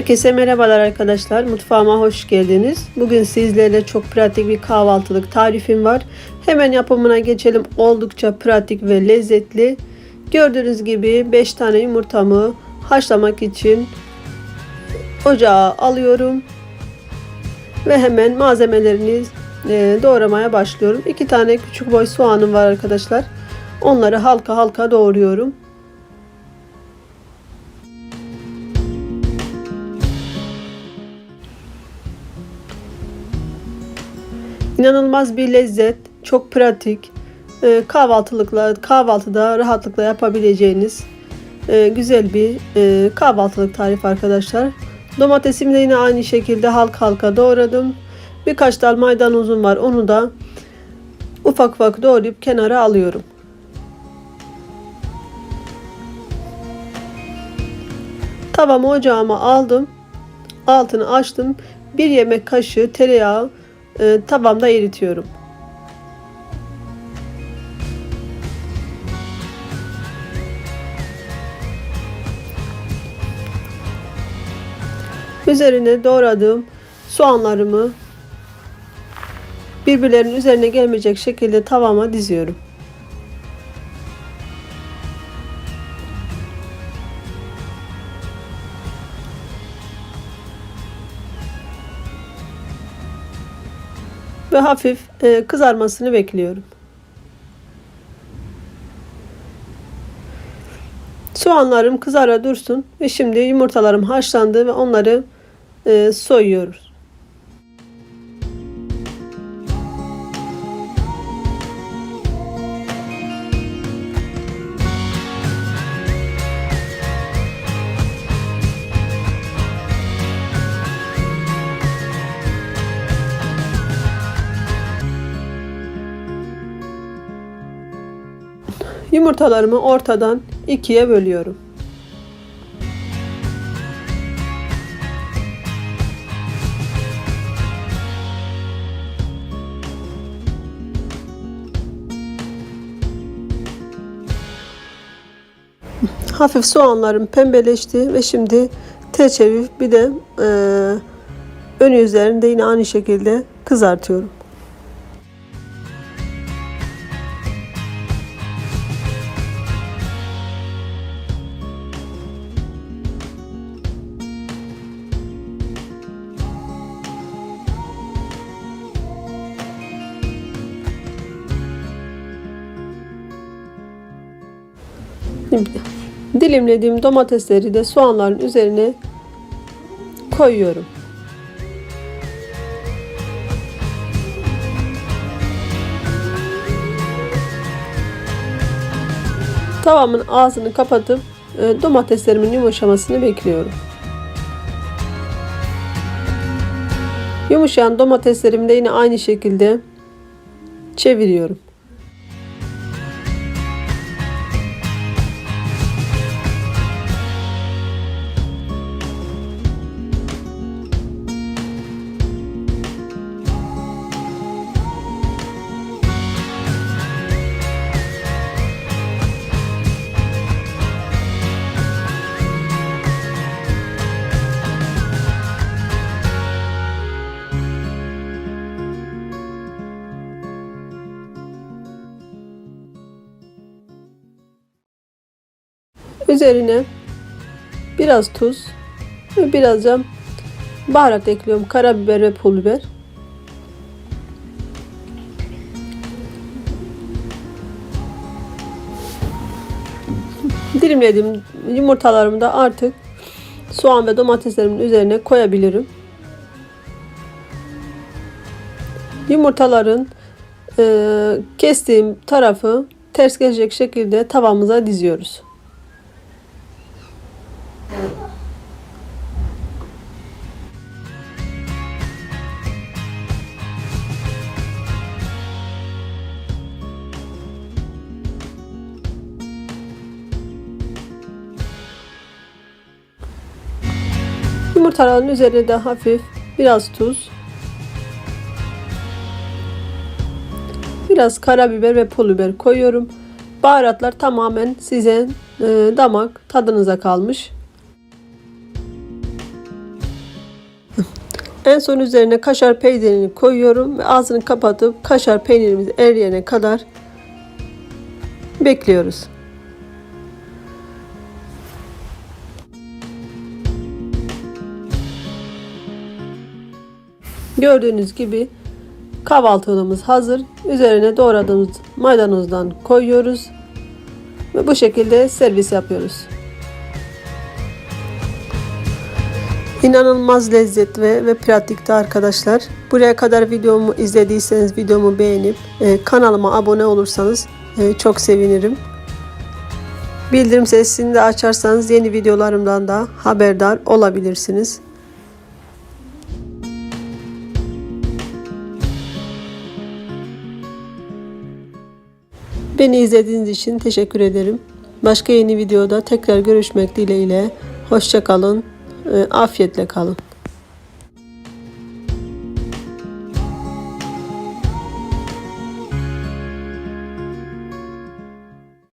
Herkese merhabalar arkadaşlar. Mutfağıma hoş geldiniz. Bugün sizlerle çok pratik bir kahvaltılık tarifim var. Hemen yapımına geçelim. Oldukça pratik ve lezzetli. Gördüğünüz gibi 5 tane yumurtamı haşlamak için ocağa alıyorum. Ve hemen malzemelerini e, doğramaya başlıyorum. 2 tane küçük boy soğanım var arkadaşlar. Onları halka halka doğruyorum. İnanılmaz bir lezzet, çok pratik, e, kahvaltılıkla kahvaltıda rahatlıkla yapabileceğiniz e, güzel bir e, kahvaltılık tarif arkadaşlar. Domatesimi de yine aynı şekilde halka halka doğradım. Birkaç dal maydanozum var. Onu da ufak ufak doğrayıp kenara alıyorum. Tavamı ocağıma aldım. Altını açtım. Bir yemek kaşığı tereyağı e, tavamda eritiyorum. Üzerine doğradığım soğanlarımı birbirlerinin üzerine gelmeyecek şekilde tavama diziyorum. Ve hafif e, kızarmasını bekliyorum. Soğanlarım kızara dursun ve şimdi yumurtalarım haşlandı ve onları e, soyuyoruz. Yumurtalarımı ortadan ikiye bölüyorum. Hafif soğanlarım pembeleşti ve şimdi tel çevir bir de e, önü üzerinde yine aynı şekilde kızartıyorum. Dilimlediğim domatesleri de soğanların üzerine koyuyorum. Tavamın ağzını kapatıp e, domateslerimin yumuşamasını bekliyorum. Yumuşayan domateslerimi de yine aynı şekilde çeviriyorum. Üzerine biraz tuz ve birazca baharat ekliyorum. Karabiber ve pul biber. Dilimlediğim yumurtalarımı da artık soğan ve domateslerimin üzerine koyabilirim. Yumurtaların e, kestiğim tarafı ters gelecek şekilde tavamıza diziyoruz. Yumurtaların üzerine de hafif biraz tuz, biraz karabiber ve pul biber koyuyorum. Baharatlar tamamen size e, damak tadınıza kalmış. En son üzerine kaşar peynirini koyuyorum ve ağzını kapatıp kaşar peynirimiz eriyene kadar bekliyoruz. Gördüğünüz gibi kahvaltılığımız hazır. Üzerine doğradığımız maydanozdan koyuyoruz. Ve bu şekilde servis yapıyoruz. İnanılmaz lezzetli ve, pratikti arkadaşlar. Buraya kadar videomu izlediyseniz videomu beğenip e, kanalıma abone olursanız e, çok sevinirim. Bildirim sesini de açarsanız yeni videolarımdan da haberdar olabilirsiniz. Beni izlediğiniz için teşekkür ederim. Başka yeni videoda tekrar görüşmek dileğiyle. Hoşçakalın. Afiyetle kalın.